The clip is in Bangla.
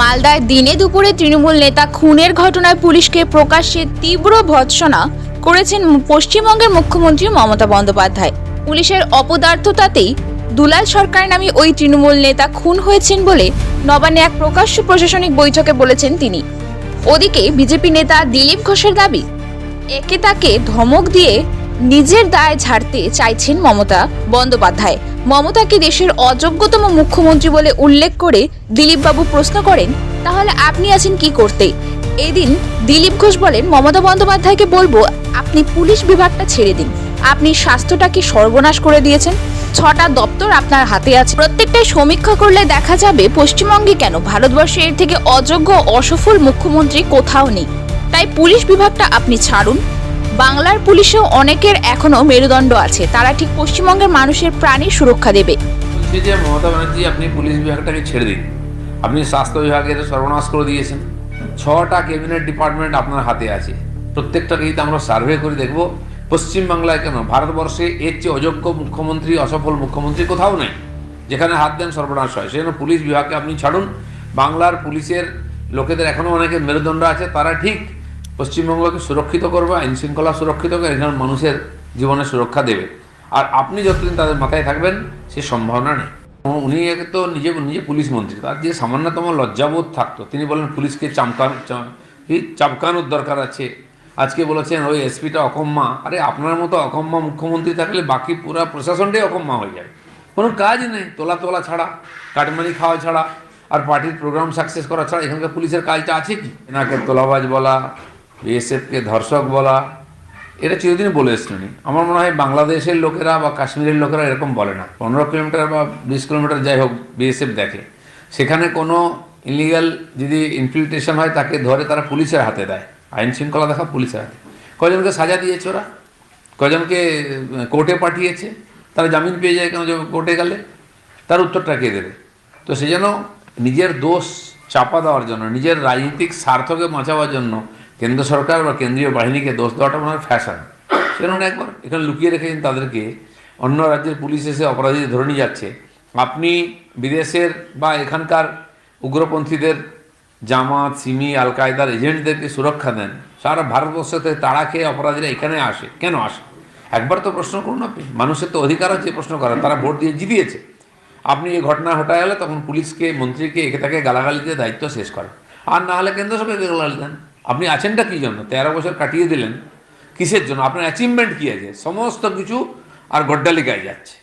মালদায় দিনে দুপুরে তৃণমূল নেতা খুনের ঘটনায় পুলিশকে প্রকাশ্যে তীব্র ভৎসনা করেছেন পশ্চিমবঙ্গের মুখ্যমন্ত্রী মমতা বন্দ্যোপাধ্যায়। পুলিশের অপদার্থতাতেই দুলাল সরকার নামে ওই তৃণমূল নেতা খুন হয়েছেন বলে নবান্নে এক প্রকাশ্য প্রশাসনিক বৈঠকে বলেছেন তিনি। ওদিকে বিজেপি নেতা দিলীপ ঘোষের দাবি, একে তাকে ধমক দিয়ে নিজের দায় ঝাড়তে চাইছেন মমতা বন্দ্যোপাধ্যায়। মমতাকে দেশের অযোগ্যতম মুখ্যমন্ত্রী বলে উল্লেখ করে দিলীপবাবু প্রশ্ন করেন, তাহলে আপনি আছেন কি করতে? এদিন দিলীপ ঘোষ বলেন, মমতা বন্দ্যোপাধ্যায়কে বলব, আপনি পুলিশ বিভাগটা ছেড়ে দিন। আপনি স্বাস্থ্যটাকে সর্বনাশ করে দিয়েছেন। ছটা দপ্তর আপনার হাতে আছে। প্রত্যেকটাই সমীক্ষা করলে দেখা যাবে পশ্চিমবঙ্গে কেন ভারতবর্ষে এর থেকে অযোগ্য অসফল মুখ্যমন্ত্রী কোথাও নেই। তাই পুলিশ বিভাগটা আপনি ছাড়ুন। বাংলার পুলিশেও অনেকের এখনও মেরুদণ্ড আছে। তারা ঠিক পশ্চিমবঙ্গের মানুষের প্রাণী সুরক্ষা দেবে। যে মমতা ব্যানার্জি, আপনি পুলিশ বিভাগটাকে ছেড়ে দিন। আপনি স্বাস্থ্য বিভাগের সর্বনাশ করে দিয়েছেন। ছটা ক্যাবিনেট ডিপার্টমেন্ট আপনার হাতে আছে। প্রত্যেকটাকে যদি আমরা সার্ভে করে দেখব, পশ্চিমবাংলায় কেন? ভারতবর্ষে এর চেয়ে অযোগ্য মুখ্যমন্ত্রী, অসফল মুখ্যমন্ত্রী কোথাও নেই। যেখানে হাত দেন সর্বনাশ হয়। সেজন্য পুলিশ বিভাগকে আপনি ছাড়ুন। বাংলার পুলিশের লোকেদের এখনও অনেকের মেরুদণ্ড আছে। তারা ঠিক পশ্চিমবঙ্গকে সুরক্ষিত করবে, আইন শৃঙ্খলা সুরক্ষিত করে এখানে মানুষের জীবনে সুরক্ষা দেবে। আর আপনি যতদিন তাদের মাথায় থাকবেন, সে সম্ভাবনা নেই। উনি তো নিজে নিজে পুলিশ মন্ত্রী। তার যে সামান্যতম লজ্জাবোধ থাকতো, তিনি বলেন পুলিশকে চামকান চামকানোর দরকার আছে। আজকে বলেছেন, ওই এসপিটা অকম্মা। আরে, আপনার মতো অকম্মা মুখ্যমন্ত্রী থাকলে বাকি পুরা প্রশাসনটাই অকম্মা হয়ে যায়। কোনো কাজ নেই তোলা তোলা ছাড়া, কাটমানি খাওয়া ছাড়া, আর পার্টির প্রোগ্রাম সাকসেস করা ছাড়া, এখানকার পুলিশের কাজটা আছে কি? এনাকে তোলাবাজ বলা বিএসএফকে ধর্ষক বলা, এটা চিরদিন বলে এসছেন। আমার মনে হয় বাংলাদেশের লোকেরা বা কাশ্মীরের লোকেরা এরকম বলে না। পনেরো কিলোমিটার বা বিশ কিলোমিটার যাই হোক বিএসএফ দেখে। সেখানে কোনো ইলিগাল যদি ইনফিল্ট্রেশন হয়, তাকে ধরে তারা পুলিশের হাতে দেয়। আইন শৃঙ্খলা দেখা পুলিশের হাতে। কজনকে সাজা দিয়েছে ওরা? কজনকে কোর্টে পাঠিয়েছে? তারা জামিন পেয়ে যায় কেন কোর্টে গেলে? তার উত্তরটা কে দেবে? তো সে যেন নিজের দোষ চাপা দেওয়ার জন্য, নিজের রাজনৈতিক স্বার্থকে বাঁচাবার জন্য কেন্দ্র সরকার বা কেন্দ্রীয় বাহিনীকে দোষ দেওয়াটা ওনার ফ্যাশন সেখানে একবার এখানে লুকিয়ে রেখেছেন তাদেরকে। অন্য রাজ্যের পুলিশ এসে অপরাধীদের ধরে নিয়ে যাচ্ছে। আপনি বিদেশের বা এখানকার উগ্রপন্থীদের, জামাত, সিমি আল কায়দার এজেন্টদেরকে সুরক্ষা দেন। সারা ভারতবর্ষ থেকে খেয়ে অপরাধীরা এখানে আসে। কেন আসে? একবার তো প্রশ্ন করুন আপনি। মানুষের তো অধিকার আছে প্রশ্ন করার। তারা ভোট দিয়ে জিতিয়েছে। আপনি এই ঘটনা ঘটায় গেলে তখন পুলিশকে, মন্ত্রীকে একে তাকে গালাগালি দিয়ে দায়িত্ব শেষ করেন আর না হলে কেন্দ্র সরকারকে গালাগালি দেন। আপনি আছেনটা কী জন্য? তেরো বছর কাটিয়ে দিলেন, কিসের জন্য? আপনার অ্যাচিভমেন্ট কী আছে? সমস্ত কিছু আর গড্ডালিকায় যাচ্ছে।